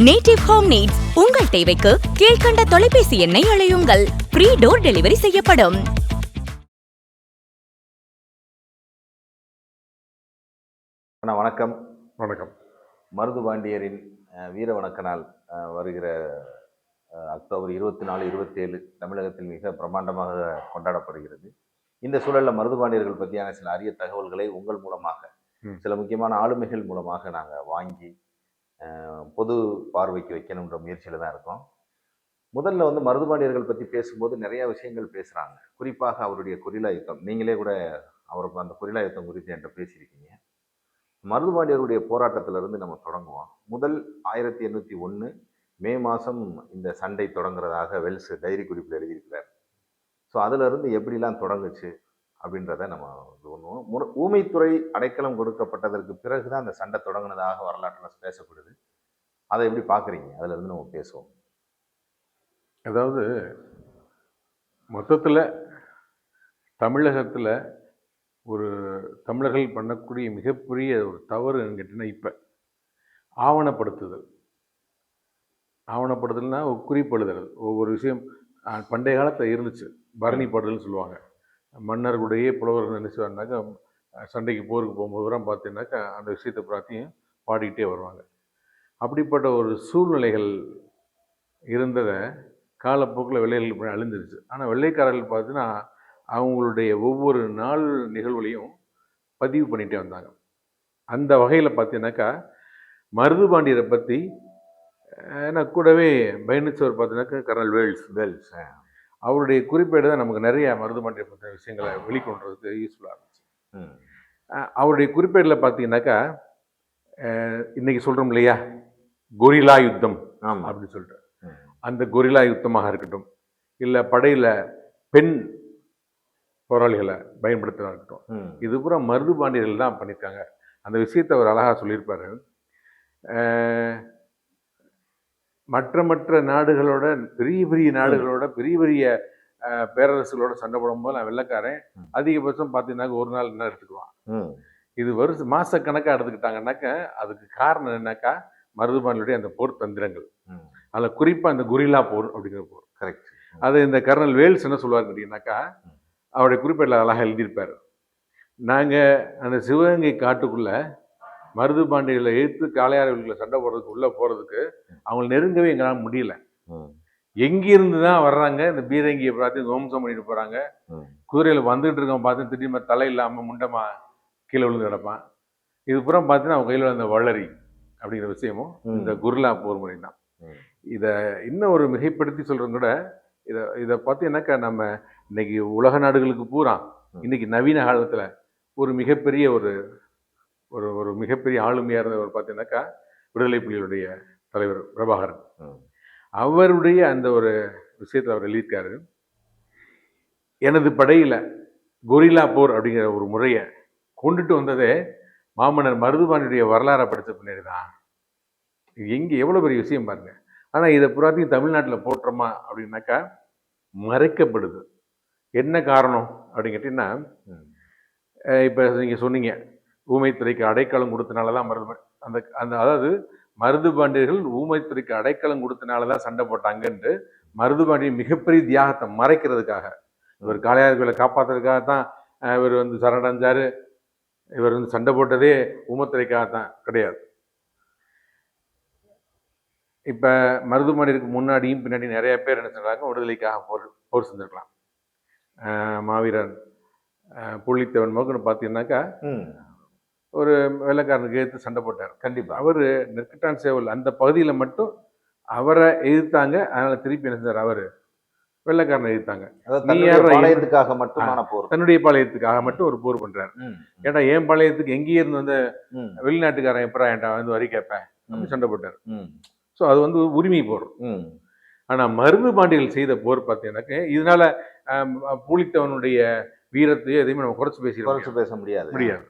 Native home needs உங்கள் தேவைக்கு கீழ்க்கண்ட தொலைபேசி எண்ணை அழையுங்கள். ஃப்ரீ டோர் டெலிவரி செய்யப்படும். அண்ணா வணக்கம். வணக்கம். மருது பாண்டியரின் வீர வணக்க வருகிற அக்டோபர் இருபத்தி நாலு இருபத்தேழு தமிழகத்தில் மிக பிரமாண்டமாக கொண்டாடப்படுகிறது. இந்த சூழலில் மருது பாண்டியர்கள் பற்றியான சில அரிய தகவல்களை உங்கள் மூலமாக. சில முக்கியமான ஆளுமைகள் மூலமாக நாங்கள் வாங்கி பொது பார்வைக்கு வைக்கணுன்ற முயற்சியில் தான் இருக்கோம். முதல்ல வந்து மருதுபாண்டியர்கள் பற்றி பேசும்போது நிறையா விஷயங்கள் பேசுகிறாங்க குறிப்பாக அவருடைய கொரிலாயுத்தம் நீங்களே கூட அவர் அந்த கொரில்லா யுத்தம் குறித்து என்கிட்ட பேசியிருக்கீங்க. மருதுபாண்டியருடைய போராட்டத்திலிருந்து நம்ம தொடங்குவோம். முதல் ஆயிரத்தி எண்ணூற்றி ஒன்று மே மாதம் இந்த சண்டை தொடங்குறதாக வெல்ஸ் டைரி குறிப்பில் எழுதியிருக்கிறார். ஸோ அதிலிருந்து எப்படிலாம் தொடங்குச்சு? அப்படின்றத நம்ம இது பண்ணுவோம். முற- ஊமைத்துறை அடைக்கலம் கொடுக்கப்பட்டதற்கு பிறகு தான் அந்த சண்டை தொடங்கினதாக வரலாற்றில் பேசப்படுது. அதை எப்படி பார்க்குறீங்க? அதிலிருந்து நம்ம பேசுவோம். அதாவது மொத்தத்தில் தமிழகத்தில் ஒரு தமிழர்கள் பண்ணக்கூடிய மிகப்பெரிய ஒரு தவறு கேட்டிங்கன்னா இப்போ ஆவணப்படுத்துதல். ஆவணப்படுதல்னா ஒரு குறிப்பெழுதுறது ஒவ்வொரு விஷயம் பண்டைய காலத்தில் இருந்துச்சு. பரணி பரணிப்படுதல்னு சொல்லுவாங்க. மன்னர்களுடைய புலவர்கள் என்ன செய்வாங்கனாக்கா சண்டைக்கு போருக்கு போகும்போது தான் பார்த்தீங்கன்னாக்கா அந்த விஷயத்தை பார்த்தியும் பாடிக்கிட்டே வருவாங்க. அப்படிப்பட்ட ஒரு சூழ்நிலைகள் இருந்ததை காலப்போக்கில் வெள்ளையர்கள் அழிஞ்சிருச்சு. ஆனால் வெள்ளைக்காரர்கள் பார்த்தீங்கன்னா அவங்களுடைய ஒவ்வொரு நாள் நிகழ்வுலையும் பதிவு பண்ணிகிட்டே வந்தாங்க. அந்த வகையில் பார்த்தீங்கன்னாக்கா மருதுபாண்டியரை பற்றி நான் கூடவே பயணித்தவர் பார்த்தீங்கன்னாக்கா கர்னல் வேல்ஸ் வேல்ஸ் அவருடைய குறிப்பேடு தான் நமக்கு நிறைய மருதுபாண்டியரை பற்றின விஷயங்களை வெளிக்கொண்டுறதுக்கு யூஸ்ஃபுல்லாக இருந்துச்சு. அவருடைய குறிப்பேடில் பார்த்தீங்கன்னாக்கா இன்னைக்கு சொல்கிறோம் இல்லையா? கொரில்லா யுத்தம் ஆமாம் அப்படின்னு சொல்லிட்டு. அந்த கொரில்லா யுத்தமாக இருக்கட்டும் இல்லை படையில் பெண் போராளிகளை பயன்படுத்துறதா இருக்கட்டும். இது பூரா மருது பாண்டியர்கள் தான் பண்ணியிருக்காங்க. அந்த விஷயத்தை அவர் அழகாக சொல்லியிருப்பாரு. மற்ற மற்ற நாடுகளோட பெரிய பெரிய நாடுகளோட பெரிய பெரிய பேரரசுகளோட சண்டை போடும்போது நான் வெள்ளைக்காரன். அதிகபட்சம் பார்த்தீங்கன்னாக்க ஒரு நாள் என்ன எடுத்துக்குவான்? இது வருஷம் மாசக்கணக்காக எடுத்துக்கிட்டாங்கன்னாக்க அதுக்கு காரணம் என்னன்னாக்கா மருதுபாண்டியுடைய அந்த போர் தந்திரங்கள். அதில் குறிப்பாக அந்த குரில்லா போர் அப்படிங்கிற போர். கரெக்ட். அது இந்த கர்னல் வேல்ஸ் என்ன சொல்லுவார் கேட்டீங்கன்னாக்கா அவருடைய குறிப்பேட்டில் அழகாக எழுதியிருப்பார். நாங்கள் அந்த சிவகங்கை காட்டுக்குள்ளே மருது பாண்டிகளை எழுத்து காளையார்களை சண்டை போடுறதுக்கு உள்ளே போகிறதுக்கு அவங்களை நெருங்கவே எங்களால் முடியல எங்கிருந்து தான் வர்றாங்க இந்த பீரங்கியை பார்த்து துவம்சம் பண்ணிட்டு போகிறாங்க குதிரையில் வந்துட்டு இருக்கவன் பார்த்து திடீர்னு தலை இல்லாமல் முண்டமா கீழே விழுந்து கிடப்பான் இது புறம் பார்த்தீங்கன்னா அவன் கையில் வந்த வளரி அப்படிங்கிற விஷயமும். இந்த குர்லா போர் முறை தான். இதை இன்னும் ஒரு மிகைப்படுத்தி சொல்கிறோம் கூட இதை இதை பார்த்தீங்கன்னாக்கா நம்ம இன்னைக்கு உலக நாடுகளுக்கு பூரா. இன்னைக்கு நவீன காலத்தில் ஒரு மிகப்பெரிய ஒரு ஒரு ஒரு மிகப்பெரிய ஆளுமையாக இருந்தவர் பார்த்தீங்கன்னாக்கா விடுதலை புலிகளுடைய தலைவர் பிரபாகரன். அவருடைய அந்த ஒரு விஷயத்தை அவர் எழுதியிருக்காரு எனது படையில் கொரில்லா போர் அப்படிங்கிற ஒரு முறையை கொண்டுட்டு வந்ததே மாமன்னர் மருதுபாண்டியுடைய வரலாறை படித்த பின்னாடி தான் இது எங்கே எவ்வளோ பெரிய விஷயம் பாருங்க. ஆனால் இதை புறாத்தையும் தமிழ்நாட்டில் போட்டுறோமா அப்படின்னாக்கா மறைக்கப்படுது. என்ன காரணம் அப்படின்னு கேட்டிங்கன்னா இப்போ நீங்கள் சொன்னீங்க ஊமைத்துறைக்கு அடைக்கலம் கொடுத்தனால தான் மருது அந்த அந்த அதாவது மருது பாண்டியர்கள் ஊமைத்துறைக்கு அடைக்கலம் கொடுத்தனால தான் சண்டை போட்டாங்கன்ட்டு மருது பாண்டியன் மிகப்பெரிய தியாகத்தை மறைக்கிறதுக்காக. இவர் காளையார்களை காப்பாற்றுறதுக்காக தான் இவர் வந்து சரணடைஞ்சாரு. இவர் வந்து சண்டை போட்டதே ஊமத்துறைக்காக தான் கிடையாது. இப்போ மருதுபாண்டியருக்கு முன்னாடியும் பின்னாடி நிறைய பேர் என்ன செஞ்சாங்க விடுதலைக்காக போர் போர் செஞ்சிருக்கலாம். மாவீரன் புள்ளித்தேவன் மோகன் பார்த்தீங்கன்னாக்கா ஒரு வெள்ளைக்காரனுக்கு எதிர்த்து சண்டை போட்டார். கண்டிப்பா. அவர் நெற்கட்டான் சேவல் அந்த பகுதியில் மட்டும் அவரை எதிர்த்தாங்க. அதனால திருப்பி என்ன அவர் வெள்ளைக்காரனை எதிர்த்தாங்க. பாளையத்துக்காக மட்டுமான போர். தன்னுடைய பாளையத்துக்காக மட்டும் ஒரு போர் பண்றாரு. ம் ஏன்டா என் பாளையத்துக்கு எங்கேயே இருந்து வந்து வெளிநாட்டுக்காரன் எப்படா என்கிட்ட வந்து வரி கேட்பேன் அப்படி சண்டை போட்டார். ஸோ அது வந்து உரிமை போர். ம். ஆனா மருது பாண்டியர்கள் செய்த போர் பார்த்தீங்கன்னாக்க இதனால பூலித்தேவனுடைய வீரத்தையோ எதையுமே நம்ம குறைச்சு பேசிட குறைச்சு பேச முடியாது. முடியாது.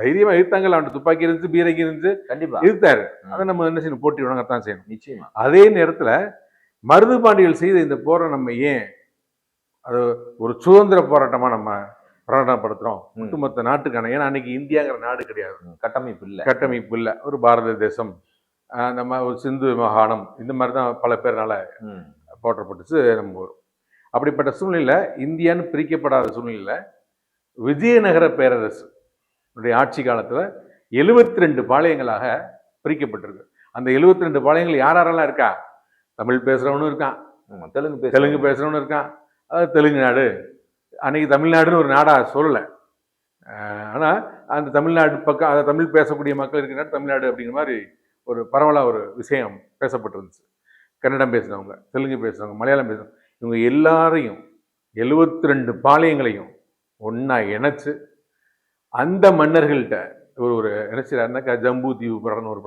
தைரியமா எதிர்த்தாங்கல்ல அவன் துப்பாக்கி இருந்துச்சு பீரங்கி இருந்துச்சு கண்டிப்பா. எதிர்த்தாரு. அதை நம்ம என்ன செய்யணும்? போட்டி வழங்கத்தான் செய்யணும். நிச்சயமா. அதே நேரத்துல மருது பாண்டியர்கள் செய்த இந்த போரை நம்ம ஏன் அது ஒரு சுதந்திர போராட்டமா நம்ம பிரகடனப்படுத்துறோம். ஒட்டுமொத்த நாட்டுக்கான ஏன்னா அன்னைக்கு இந்தியாங்கிற நாடு கிடையாது. கட்டமைப்பு இல்ல. கட்டமைப்பு இல்லை. ஒரு பாரத தேசம் நம்ம ஒரு சிந்து மாகாணம் இந்த மாதிரி தான் பல பேர்னால. போற்றப்பட்டுச்சு நம்ம அப்படிப்பட்ட சூழ்நிலையில் இந்தியான்னு பிரிக்கப்படாத சூழ்நிலையில் விஜயநகர பேரரசு ஆட்சி காலத்தில் எழுபத்தி ரெண்டு பாளையங்களாக பிரிக்கப்பட்டிருக்கு. அந்த எழுபத்தி ரெண்டு பாளையங்கள் யார் யாரெல்லாம் இருக்கா? தமிழ் பேசுகிறவனும் இருக்கான். தெலுங்கு தெலுங்கு பேசுகிறவனும் இருக்கான். அதாவது தெலுங்கு நாடு அன்னைக்கு தமிழ்நாடுன்னு ஒரு நாடாக சொல்லலை. ஆனால் அந்த தமிழ்நாடு பக்கம் அதை தமிழ் பேசக்கூடிய மக்கள் இருக்கிற நாடு தமிழ்நாடு அப்படிங்கிற மாதிரி ஒரு பரவலாக ஒரு விஷயம் பேசப்பட்டிருந்துச்சு. கன்னடம் பேசுகிறவங்க தெலுங்கு பேசுகிறவங்க மலையாளம் பேசுகிறவங்க இவங்க எல்லாரையும் எழுபத்தி ரெண்டு பாளையங்களையும் ஒன்றா இணைச்சு அந்த மன்னர்கள்ட்ட ஒரு ஒரு என்ன செய்யறாருனாக்கா ஜம்பு தீவு பிரகடனம் ஒரு?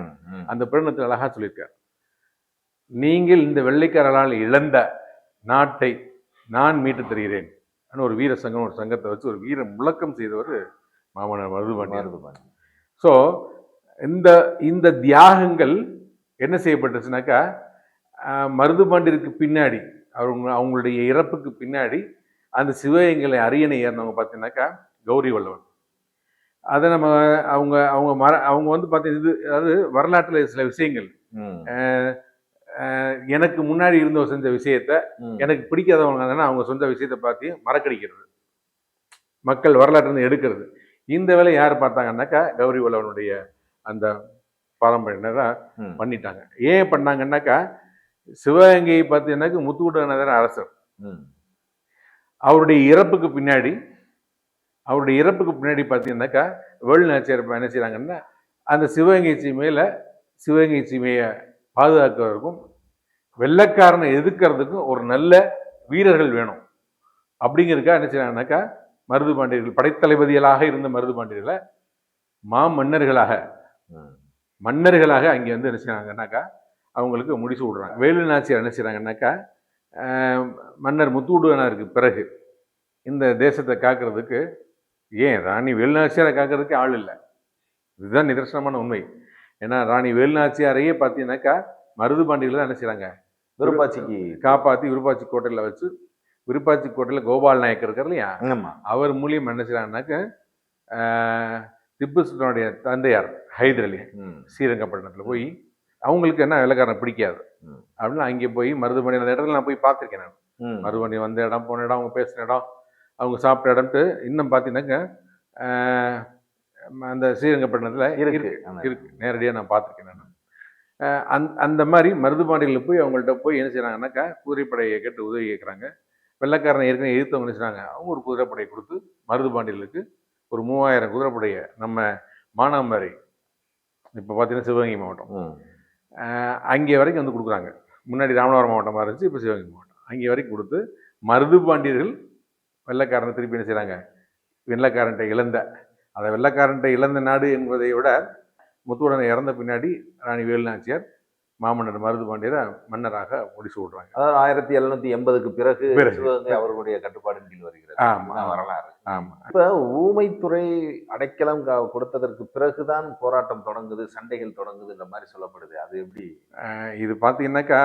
ம், ம். அந்த பிரகடனத்தில் அழகா சொல்லியிருக்கார் நீங்கள் இந்த வெள்ளைக்காரர்களால் இழந்த நாட்டை நான் மீட்டு தருகிறேன் ஒரு வீர சங்கம் ஒரு சங்கத்தை வச்சு ஒரு வீர முழக்கம் செய்தவர் மாமன்னர் மருதுபாண்டியர் மருதுபாண்டி. ஸோ இந்த இந்த தியாகங்கள் என்ன செய்யப்பட்டுச்சுனாக்கா மருதுபாண்டியருக்கு பின்னாடி அவங்க அவங்களுடைய இறப்புக்கு பின்னாடி அந்த சிவகங்களை அரியணை ஏறினவங்க பார்த்தீங்கன்னாக்கா கௌரி வல்லவன். அதை நம்ம அவங்க அவங்க மர அவங்க வந்து பார்த்தீங்கன்னா இது அதாவது வரலாற்றில் சில விஷயங்கள். எனக்கு முன்னாடி இருந்தவங்க செஞ்ச விஷயத்த. எனக்கு பிடிக்காதவங்க அவங்க சொந்த விஷயத்தை பார்த்து மறக்கடிக்கிறது. மக்கள் வரலாற்று எடுக்கிறது. இந்த வேலை யார் பார்த்தாங்கன்னாக்கா கௌரி வல்லவனுடைய அந்த பாரம்பரியனரை ம். பண்ணிட்டாங்க. ஏன் பண்ணாங்கன்னாக்கா சிவகங்கையை பார்த்தீங்கன்னாக்கா முத்துக்குட்டநகர் அரசர். அவருடைய இறப்புக்கு பின்னாடி அவருடைய இறப்புக்கு பின்னாடி பார்த்தீங்கன்னாக்கா வேலு நாச்சியார் என்ன செய்கிறாங்கன்னா அந்த சிவகங்கை சீமையில் சிவகங்கை சீமையை பாதுகாக்கிறதுக்கும் வெள்ளைக்காரனை எதிர்க்கிறதுக்கும் ஒரு நல்ல வீரர்கள் வேணும் அப்படிங்கிறதுக்காக என்ன செய்றாங்கன்னாக்கா மருது பாண்டியர்கள் படைத்தளபதிகளாக இருந்த மருது பாண்டியர்களை மா மன்னர்களாக. மன்னர்களாக அங்கே வந்து என்ன செய்றாங்கன்னாக்கா அவங்களுக்கு முடிச்சு விடுறாங்க. வேலு நாச்சியார் என்ன செய்றாங்கன்னாக்கா ஆஹ், மன்னர் முத்துவிடுவனாருக்கு பிறகு இந்த தேசத்தை காக்கிறதுக்கு ஏன் ராணி வேலுநாச்சியாரை காக்கிறதுக்கு ஆள் இல்லை? இதுதான் நிதர்சனமான உண்மை. ஏன்னா ராணி வேலுநாச்சியாரையே பார்த்தீங்கன்னாக்கா மருது பாண்டியர்கள் தான் என்ன செய்றாங்க? விருப்பாச்சிக்கு காப்பாற்றி விருப்பாச்சி கோட்டையில் வச்சு விருப்பாச்சி கோட்டையில் கோபால் நாயக்கர் இருக்கார் இல்லையா? ஆமா. அவர் மூலியம் என்ன செய்றாங்கன்னாக்க ஆஹ், திப்பு சுல்தானுடைய தந்தையார் ஹைதர் அலி. ஸ்ரீரங்கப்பட்டினத்தில் போய் அவங்களுக்கு என்ன வெள்ளக்காரனை பிடிக்காது. அப்படின்னு அங்கே போய் மருதுபாண்டி அந்த இடத்துல நான் போய் பார்த்துருக்கேன் நான். ம். மருதுபாண்டி வந்த இடம் போன இடம் அவங்க பேசின இடம் அவங்க சாப்பிட்ட இடம்ட்டு இன்னும் பார்த்தீங்கன்னாக்க அந்த ஸ்ரீரங்கப்பட்டினத்தில் இருக்கு. இருக்கு. நேரடியாக நான் பார்த்துருக்கேன் நான். அஹ் அந்த மாதிரி மருதுபாண்டியில் போய் அவங்கள்ட்ட போய் என்ன செய்றாங்கன்னாக்கா குதிரைப்படையை கேட்டு உதவி கேட்குறாங்க வெள்ளைக்காரனை ஏற்கனவே எதிர்த்தவங்க என்ன செய்றாங்க அவங்க ஒரு குதிரைப்படையை கொடுத்து மருதுபாண்டியலுக்கு ஒரு மூவாயிரம் குதிரைப்படையை நம்ம மானாமரை இப்போ பார்த்தீங்கன்னா சிவகங்கை மாவட்டம். அங்கே வரைக்கும் வந்து கொடுக்குறாங்க. முன்னாடி ராமநாதபுரம் மாவட்டமாக இருந்துச்சு இப்போ சிவகங்கை மாவட்டம். அங்கே வரைக்கும் கொடுத்து மருது பாண்டியர்கள் வெள்ளக்காரனை திருப்பி என்ன செய்கிறாங்க வெள்ளக்காரன்ட்ட இழந்த. அதை வெள்ளக்காரன்ட்ட இழந்த நாடு என்பதை விட முத்துவுடன் இறந்த பின்னாடி ராணி வேலுநாச்சியார் மாமன்னர் மருதுபாண்டியரை மன்னராக முடிச்சு விடுறாங்க. அதாவது ஆயிரத்தி எழுநூத்தி எண்பதுக்கு பிறகு. சிவகங்கை அவர்களுடைய கட்டுப்பாடின் கீழ் வருகிறது. ஆமா. இதுதான் வரலாறு. ஆமாம் இப்ப ஊமைத்துறை அடைக்கலம் கொடுத்ததற்கு பிறகுதான் போராட்டம் தொடங்குது சண்டைகள் தொடங்குதுன்ற மாதிரி சொல்லப்படுது. அது எப்படி? இது பார்த்தீங்கன்னாக்கா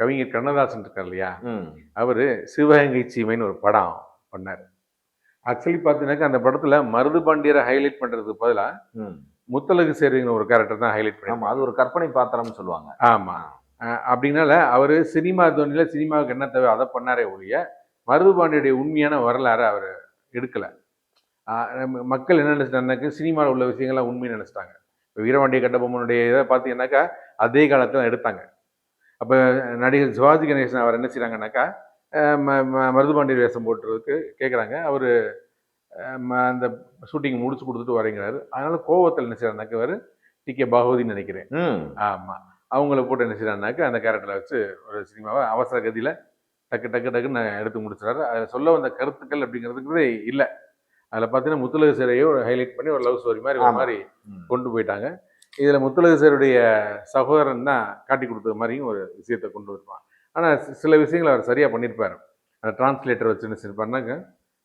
கவிஞர் கண்ணதாசன் இருக்கார் இல்லையா. அவர் சிவகங்கை சீமைன்னு ஒரு படம் பண்ணார். ஆக்சுவலி பார்த்தீங்கன்னாக்கா அந்த படத்தில் மருதுபாண்டியரை ஹைலைட் பண்ணுறதுக்கு பதிலாக. முத்தலகு சேர்விங்கிற ஒரு கேரக்டர் தான் ஹைலைட் பண்ணி ஆமா அது ஒரு கற்பனை பாத்திரம்னு சொல்லுவாங்க. ஆமாம் அப்படின்னால அவர் சினிமா தோனியில் சினிமாவுக்கு என்ன தேவை அதை பண்ணாரே ஒழிய மருதுபாண்டியுடைய உண்மையான வரலாறை அவர் எடுக்கலை. மக்கள் என்ன நினச்சிட்டாங்க சினிமாவில் உள்ள விஷயங்கள்லாம் உண்மை நினச்சிட்டாங்க. இப்போ வீரபாண்டிய கட்டபொம்மனுடைய இதை பார்த்தீங்கன்னாக்கா அதே காலத்தில் எடுத்தாங்க. அப்போ நடிகர் சிவாஜி கணேசன் அவர் என்ன செய்கிறாங்கன்னாக்கா ம- மருதுபாண்டியர் வேஷம் போட்டுறதுக்கு கேட்குறாங்க அவர் அந்த ஷூட்டிங் முடிச்சு கொடுத்துட்டு வரேங்கிறாரு. அதனால கோவத்தில் என்ன செய்கிறாருனாக்கா அவர் டி கே பாகவதின்னு நினைக்கிறேன். ஆமாம் அவங்கள போட்டு என்ன செய்யறாருனாக்கா அந்த கேரக்டரை வச்சு ஒரு சினிமாவை அவசர கதியில் டக்கு டக்கு டக்குன்னு எடுத்து முடிச்சிடாரு அதில் சொல்ல வந்த கருத்துக்கள் அப்படிங்கிறதுக்கு இல்லை. அதில் பார்த்தீங்கன்னா முத்துலகு சிறையை ஒரு ஹைலைட் பண்ணி ஒரு லவ் ஸ்டோரி மாதிரி ஒரு. மாதிரி. கொண்டு போயிட்டாங்க. இதில் முத்துலகு சிறையுடைய சகோதரன் தான் காட்டி கொடுத்தது மாதிரியும் ஒரு விஷயத்தை கொண்டு வருவான் ஆனால் சில விஷயங்களை அவர் சரியாக பண்ணியிருப்பார் அந்த டிரான்ஸ்லேட்டர் வச்சு என்ன செஞ்சிருப்பாருனாக்க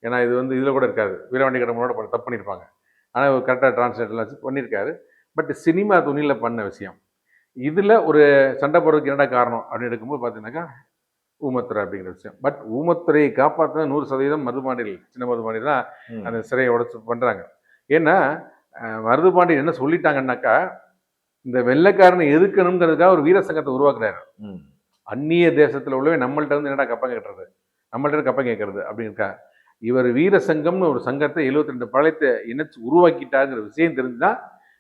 ஏன்னா இது வந்து இதில் கூட இருக்காது. வீரவாண்டி கடமோட தப்பு பண்ணியிருப்பாங்க ஆனால் கரெக்டாக டிரான்ஸ்லேட்டர்லாம் வச்சு பண்ணியிருக்காரு பட் சினிமா துணியில் பண்ண விஷயம். இதில் ஒரு சண்டை போடுறதுக்கு என்னடா காரணம்? அப்படின்னு எடுக்கும்போது பார்த்தீங்கன்னாக்கா ஊமத்துறை அப்படிங்கிற விஷயம். பட் ஊமத்துறையை காப்பாற்ற நூறு சதவீதம் மருதுபாண்டியல் சின்ன மருதுபாண்டியல் தான். அந்த சிறையை உடச்சு பண்ணுறாங்க ஏன்னா அஹ், மருதுபாண்டியன் என்ன சொல்லிட்டாங்கன்னாக்கா இந்த வெள்ளைக்காரனை எதுக்கணுங்கிறதுக்காக ஒரு வீர சங்கத்தை உருவாக்குறாரு. அந்நிய தேசத்துல உள்ளவே நம்மள்ட்ட வந்து என்னடா கப்பம் கேட்டுறது நம்மள்ட்ட இருந்து கப்பம் கேட்கறது அப்படின்னு இருக்கா இவர் வீர சங்கம்னு ஒரு சங்கத்தை 72 ரெண்டு பழையத்தை இணைச்சு உருவாக்கிட்டாங்கிற விஷயம் தெரிஞ்சுதான்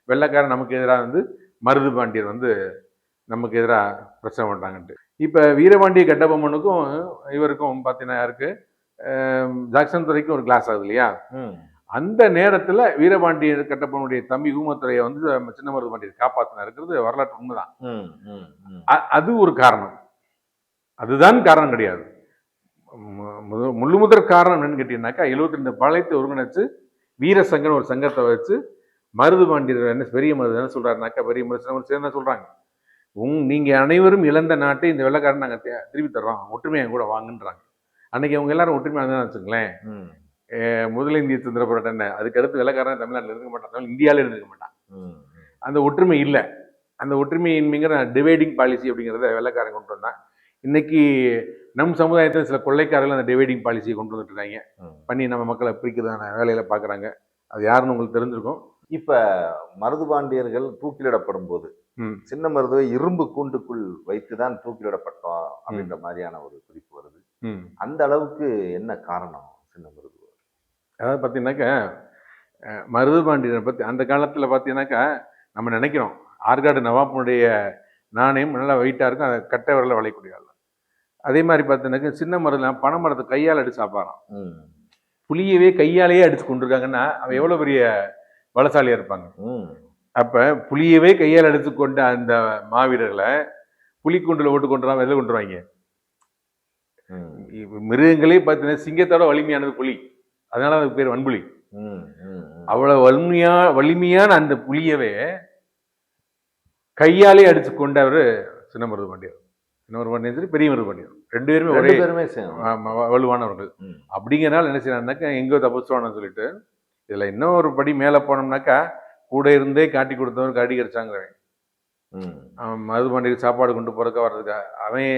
வெள்ளைக்காரன் நமக்கு எதிராக வந்து மருது பாண்டியர் வந்து நமக்கு எதிராக பிரச்சனை பண்றாங்கன்ட்டு. இப்போ வீரபாண்டிய கட்டபொம்மனுக்கும் இவருக்கும் பார்த்தீங்கன்னா யாருக்கு? ஜாக்சன் துறைக்கும் ஒரு கிளாஸ் ஆகுது இல்லையா? அந்த நேரத்துல வீரபாண்டிய கட்டப்பனுடைய தம்பி ஊமத்துறையை வந்து சின்ன மருது பாண்டியர் காப்பாத்தினா இருக்கிறது வரலாற்று உண்மைதான். அது ஒரு காரணம். அதுதான் காரணம் கிடையாது. முழு முதற் காரணம் என்னன்னு கேட்டீங்கன்னாக்கா 72 ரெண்டு பாளையத்தை ஒருங்கிணைச்சு வீரசங்கன் ஒரு சங்கத்தை வச்சு மருது பாண்டியர் என்ன பெரிய மருது என்ன சொல்றாருனாக்கா பெரிய மருது என்ன சொல்றாங்க? உங் நீங்க அனைவரும் இழந்த நாட்டை இந்த வெள்ளக்காரன் நாங்க தே- திருப்பி தர்றோம் ஒற்றுமையை கூட வாங்குன்றாங்க. அன்னைக்கு அவங்க எல்லாரும் ஒற்றுமையாக தான் வச்சுங்களேன் ம். அஹ் முதல் இந்திய சுதந்திர போராட்டம் என்ன? அதுக்கு அடுத்து வெள்ளக்காரன் தமிழ்நாட்டில் இருக்க மாட்டான் தமிழ் இந்தியாவில இருக்க மாட்டான். அந்த ஒற்றுமை இல்லை. அந்த ஒற்றுமையின்மைங்கிற டிவைடிங் பாலிசி அப்படிங்கிறத வெள்ளைக்காரன் கொண்டு வந்தான். இன்னைக்கு நம் சமுதாயத்தில் சில கொள்ளைக்காரர்கள் அந்த டிவைடிங் பாலிசியை கொண்டு வந்துட்டு இருக்காங்க. ம். பண்ணி நம்ம மக்களை பிரிக்கிறதான வேலையில பார்க்குறாங்க அது யாருன்னு உங்களுக்கு தெரிஞ்சிருக்கும். இப்ப மருதுபாண்டியர்கள் தூக்கிலிடப்படும் போது. சின்ன மருதுவை இரும்பு கூண்டுக்குள் வைத்துதான் தூக்கிலிடப்பட்டோம் அப்படின்ற மாதிரியான ஒரு குறிப்பு வருது. அந்த அளவுக்கு என்ன காரணம் சின்ன மருது அதாவது பார்த்தீங்கன்னாக்கா அஹ், மருது பாண்டியனை பற்றி அந்த காலத்தில் பார்த்தீங்கன்னாக்கா நம்ம நினைக்கிறோம். ஆற்காடு நவாப்பினுடைய நாணயம் நல்லா வெயிட்டாக இருக்கும். அதை கட்டை விரல வளையக்கூடிய ஆள். அதே மாதிரி பார்த்தீங்கன்னாக்கா சின்ன மருதுல பனை மரத்தை கையால் அடிச்சு சாப்பாராம் ம். புளியவே கையாலேயே அடிச்சு கொண்டிருக்காங்கன்னா அவன் எவ்வளோ பெரிய பலசாலியாக இருப்பாங்க. ம். அப்ப புலியவே கையால் எடுத்து கொண்ட அந்த மாவீரர்களை புலிக்குண்டுல ஓட்டு கொண்டுறான் வெளில கொண்டுருவாங்க மிருகங்களே பார்த்தீங்கன்னா சிங்கத்தோட வலிமையானது புலி. அதனால அதுக்கு பேர் வன்புலி. அவ்வளவு வலிமையா வலிமையான அந்த புலியவே கையாலே அடிச்சு கொண்டவர் சின்ன மருது பாண்டியர். சின்ன மருது பாண்டியன் சரி பெரிய மருது பாண்டியர் ரெண்டு பேருமே ஒரே பேருமே வலுவானவர்கள். அப்படிங்கிறனால என்ன செய்யறாருனாக்கா எங்கோ தப்பிச்சோன்னு சொல்லிட்டு இதுல இன்னும் ஒரு படி மேல போனோம்னாக்கா கூட இருந்தே காட்டி கொடுத்தவன் காட்டி கடிச்சாங்கிறவன் ம். அவன் மதுபாண்டிக்கு சாப்பாடு கொண்டு போறதுக்கா வர்றதுக்கா அவன்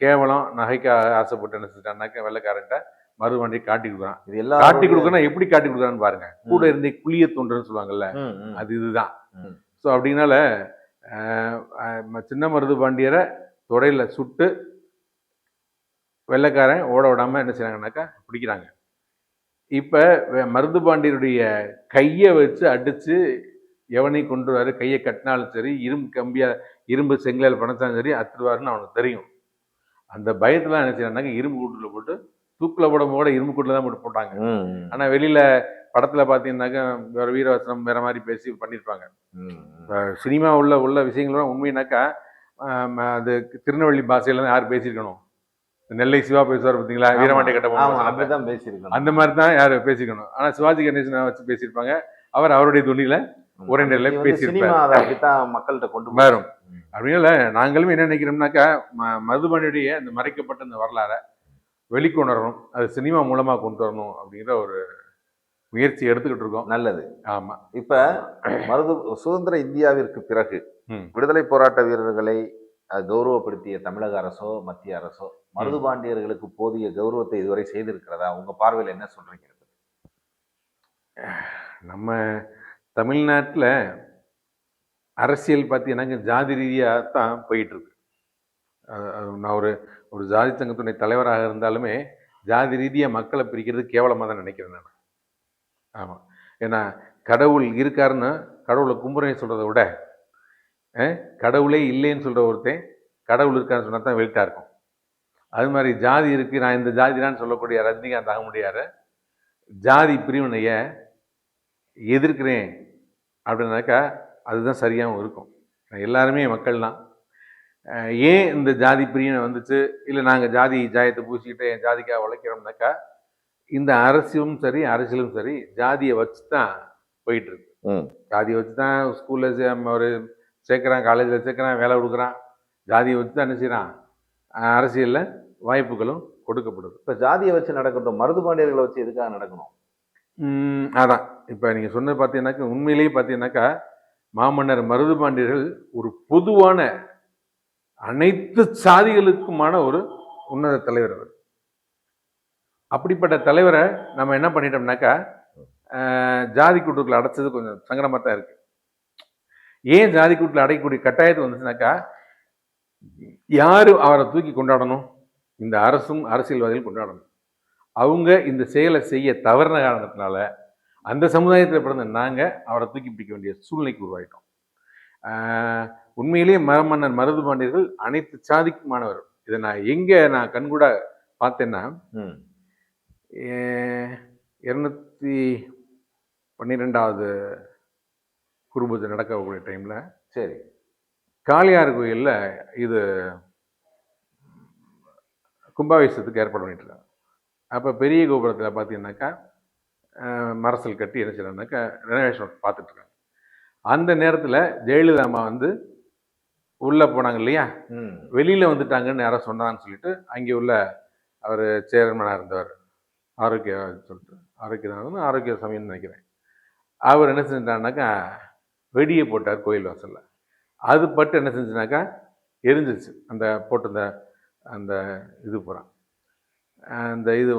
கேவலம் நகைக்கு ஆசைப்பட்டு என்ன செஞ்சான்னாக்க வெள்ளைக்காரன்ட்ட மருதுபாண்டி காட்டி கொடுக்குறான். இது எல்லா காட்டி கொடுக்கணும் எப்படி காட்டி கொடுக்குறான்னு பாருங்க. கூட இருந்தே குளிய தோன்றுன்னு சொல்லுவாங்கல்ல அது இதுதான். ஸோ அப்படின்னால சின்ன மருது பாண்டியரை தொடையில சுட்டு வெள்ளைக்காரன் ஓட விடாம என்ன செய்றாங்கன்னாக்கா பிடிக்கிறாங்க. இப்ப மருது பாண்டியருடைய கையை வச்சு அடிச்சு எவனை கொண்டு வராரு கையை கட்டினாலும் சரி இரும்பு கம்பியா இரும்பு செங்கலால் பணத்தாலும் சரி அத்துருவாருன்னு அவனுக்கு தெரியும். அந்த பயத்துல என்ன செய்யறாங்க இரும்பு கூட்டுல போட்டு தூக்கில் போட கூட இரும்பு கூட்டுல தான் போட்டு போட்டாங்க. ம் ம். ஆனா வெளியில படத்துல பாத்தீங்கன்னாக்கா வேற வீரவசனம் வேற மாதிரி பேசி பண்ணியிருப்பாங்க சினிமா உள்ள உள்ள விஷயங்கள்லாம் உண்மைனாக்கா அது திருநெல்வேலி பாஷையில தான் யார் பேசியிருக்கணும்? நெல்லை சிவா பேசுவார் பார்த்தீங்களா? வீரமாண்டி கட்ட அப்படிதான் பேசியிருக்கணும். அந்த மாதிரி தான் யார் பேசிக்கணும் ஆனா சிவாஜி கணேசனை வச்சு பேசியிருப்பாங்க. அவர் அவருடைய துணியில ஒரே நேரில் பேசியிருப்பார். அப்படித்தான் மக்கள்கிட்ட கொண்டு வரும். ம். அப்படின்னால நாங்களும் என்ன நினைக்கிறோம்னாக்கா மதுபானியுடைய அந்த மறைக்கப்பட்ட அந்த வரலாறை வெளிக்கொணரணும். அது சினிமா மூலமா கொண்டு வரணும் அப்படிங்கிற ஒரு முயற்சி எடுத்துக்கிட்டு இருக்கோம். நல்லது. ஆமா. இப்ப மருது சுதந்திர இந்தியாவிற்கு பிறகு. விடுதலை போராட்ட வீரர்களை கௌரவப்படுத்திய தமிழக அரசோ மத்திய அரசோ மருது பாண்டியர்களுக்கு போதிய கௌரவத்தை இதுவரை செய்திருக்கிறதா? உங்க பார்வையில் என்ன சொல்றீங்க? நம்ம தமிழ்நாட்டில் அரசியல் பார்த்தீங்கன்னாக்க ஜாதி ரீதியாக தான் போயிட்டு இருக்கு அது- அது நான் ஒரு ஒரு ஜாதி சங்கத்துடைய தலைவராக இருந்தாலுமே ஜாதி ரீதியாக மக்களை பிரிக்கிறது கேவலமாக தான் நினைக்கிறேன் நான். ஆமாம் ஏன்னா கடவுள் இருக்காருன்னு கடவுளை கும்புறேன்னு சொல்கிறத விட கடவுளே இல்லைன்னு சொல்கிற ஒருத்தன் கடவுள் இருக்கான்னு சொன்னால் தான் வெயிட்டாக இருக்கும். அது மாதிரி ஜாதி இருக்குது நான் இந்த ஜாதிடான்னு சொல்லக்கூடிய ரஜினிகாந்த் ஆக முடியாது. ஜாதி பிரிவினைய எதிர்க்கிறேன் அப்படின்னாக்கா அதுதான் சரியாகவும் இருக்கும். எல்லாருமே மக்கள் தான். ஏன் இந்த ஜாதி பிரிவினை வந்துச்சு? இல்லை நாங்கள் ஜாதி ஜாயத்தை பூசிக்கிட்டு என் ஜாதிக்காக உழைக்கிறோம்னாக்கா இந்த அரசியலும் சரி அரசியலும் சரி ஜாதியை வச்சு தான் போயிட்டு இருக்கு ம். ஜாதியை வச்சு தான் ஸ்கூலில் ஒரு சேர்க்குறான் காலேஜில் சேர்க்குறான் வேலை கொடுக்குறான். ஜாதியை வச்சு தான் என்ன செய்கிறான் அரசியலில் வாய்ப்புகளும் கொடுக்கப்படுது. இப்ப ஜாதியை வச்சு நடக்கட்டும் மருது பாண்டியர்களை வச்சு எதுக்காக நடக்கணும்? அதான். இப்போ நீங்கள் சொன்னது பார்த்தீங்கன்னாக்கா உண்மையிலேயே பார்த்தீங்கன்னாக்கா மாமன்னர் மருதுபாண்டியர்கள் ஒரு பொதுவான அனைத்து சாதிகளுக்குமான ஒரு உன்னத தலைவர் அவர். அப்படிப்பட்ட தலைவரை நம்ம என்ன பண்ணிட்டோம்னாக்கா ஜாதி கூட்டுக்குள்ள அடைச்சது கொஞ்சம் சங்கடமாக தான் இருக்கு. ஏன் ஜாதி கூட்டில் அடைக்கக்கூடிய கட்டாயத்து வந்துச்சுனாக்கா யார் அவரை தூக்கி கொண்டாடணும்? இந்த அரசும் அரசியல்வாதிகள் கொண்டாடணும். அவங்க இந்த செயலை செய்ய தவறின காரணத்தினால அந்த சமுதாயத்தில் பிறந்த நாங்கள் அவரை தூக்கி பிடிக்க வேண்டிய சூழ்நிலைக்கு உருவாயிட்டோம். உண்மையிலேயே மரமன்னர் மருது பாண்டியர்கள் அனைத்து சாதிக்குமானவர் இதை நான் எங்கே நான் கண்கூட பார்த்தேன்னா இரநூத்தி பன்னிரெண்டாவது குருபூஜை நடக்கக்கூடிய டைமில் சரி காளியார் கோயிலில் இது கும்பாபிஷேகத்துக்கு ஏற்பாடு பண்ணிட்டு இருக்காங்க அப்போ பெரிய கோபுரத்தில் பார்த்தீங்கன்னாக்கா மரசல் கட்டி என்ன செய்யறாங்கனாக்கா ரெனோவேஷன் பார்த்துட்டு இருக்காங்க அந்த நேரத்தில் ஜெயலலிதா அம்மா வந்து உள்ளே போனாங்க இல்லையா? வெளியில் வந்துட்டாங்கன்னு யாரோ சொன்னான்னு சொல்லிட்டு அங்கே உள்ள அவர் சேர்மனாக இருந்தவர். ஆரோக்கிய சொல்லிட்டு ஆரோக்கிய ஆரோக்கிய சமயம்னு நினைக்கிறேன். அவர் என்ன செஞ்சிட்டாருனாக்கா வெடியை போட்டார் கோயில் வாசலில். அது பட்டு என்ன செஞ்சுனாக்கா எரிஞ்சிருச்சு. அந்த போட்டிருந்த அந்த இது பூரா. அந்த இது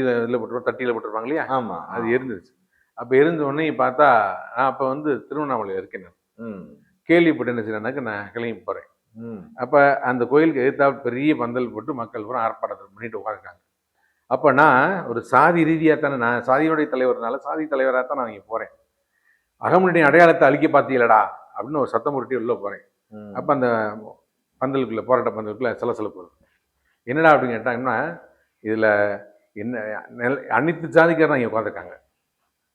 இதை இதில் போட்டுருவோம் தட்டியில் போட்டுருப்பாங்க இல்லையா? ஆமா. அது எரிஞ்சிருச்சு. அப்போ எரிஞ்ச உடனே பார்த்தா நான் அப்போ வந்து திருவண்ணாமலையில் இருக்கேன் நான். ம். கேள்விப்பட்டு என்ன செய்யறேன்னாக்கா நான் கிளம்பி போகிறேன் ம். அப்போ அந்த கோயிலுக்கு எதிர்த்தாப்புல பெரிய பந்தல் போட்டு மக்கள் பூரா ஆர்ப்பாட்டத்தை பண்ணிட்டு உட்காந்துருக்காங்க அப்போ நான் ஒரு சாதி ரீதியாக தானே நான் சாதியினுடைய தலைவர்னால சாதி தலைவராக தான் நான் இங்கே போகிறேன் அகமுடைய அடையாளத்தை அழிக்க பார்த்தீங்களடா அப்படின்னு ஒரு சத்தம் உருட்டி உள்ளே போகிறேன். அப்போ அந்த பந்தலுக்குள்ள போராட்ட பந்தலுக்குள்ள சலசலப்பு வருது என்னடா அப்படின்னு கேட்டாங்கன்னா இதில் என்ன நெல்- அனைத்து ஜாதிக்காரன் இங்கே உட்காந்துருக்காங்க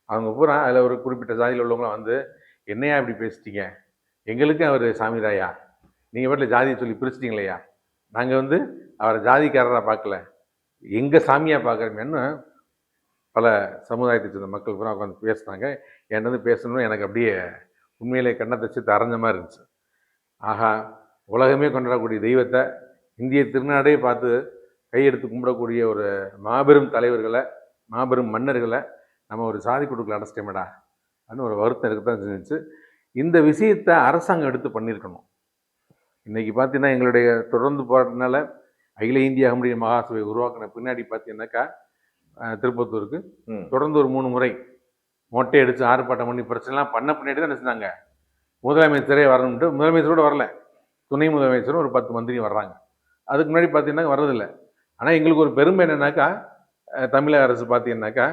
அவங்க பூரா அதில் ஒரு குறிப்பிட்ட ஜாதியில் உள்ளவங்களாம் வந்து என்னையா இப்படி பேசிட்டீங்க? எங்களுக்கு அவர் சாமிதாயா நீங்கள் வீட்டில் ஜாதியை சொல்லி பிரிச்சிட்டீங்களையா? நாங்கள் வந்து அவரை ஜாதிக்காரராக பார்க்கல. எங்கள் சாமியாக பார்க்குறீங்கன்னு பல சமுதாயத்தை சேர்ந்த மக்கள் பூரா உட்காந்து பேசினாங்க. என்னது பேசணும்னு எனக்கு அப்படியே உண்மையிலே கண்ணத்தை சேர்த்து அரைஞ்ச மாதிரி இருந்துச்சு. ஆகா உலகமே கொண்டாடக்கூடிய தெய்வத்தை இந்திய திருநாடே பார்த்து கையெடுத்து கும்பிடக்கூடிய ஒரு மாபெரும் தலைவர்களை மாபெரும் மன்னர்களை நம்ம ஒரு சாதி கொடுக்கல அடைச்சிட்டோமேடா அப்படின்னு ஒரு வருத்தம் இருக்க தான் செஞ்சுச்சு இந்த விஷயத்தை அரசாங்கம் எடுத்து பண்ணியிருக்கணும். இன்றைக்கி பார்த்தீங்கன்னா எங்களுடைய தொடர்ந்து போராட்டத்தினால அகில இந்திய அகமுடைய மகாசபை உருவாக்கின பின்னாடி பார்த்தீங்கன்னாக்கா திருப்பத்தூருக்கு. தொடர்ந்து ஒரு மூணு முறை மொட்டை அடித்து ஆர்ப்பாட்டம் பண்ணி பிரச்சனைலாம் பண்ண பின்னாடி தான் செஞ்சாங்க முதலமைச்சரே வரணும்ட்டு முதலமைச்சரோட வரல. துணை முதலமைச்சரும் ஒரு பத்து மந்திரி வர்றாங்க. அதுக்கு முன்னாடி பார்த்தீங்கன்னா வர்றதில்ல. ஆனால் எங்களுக்கு ஒரு பெருமை என்னன்னாக்கா தமிழக அரசு பார்த்தீங்கன்னாக்கா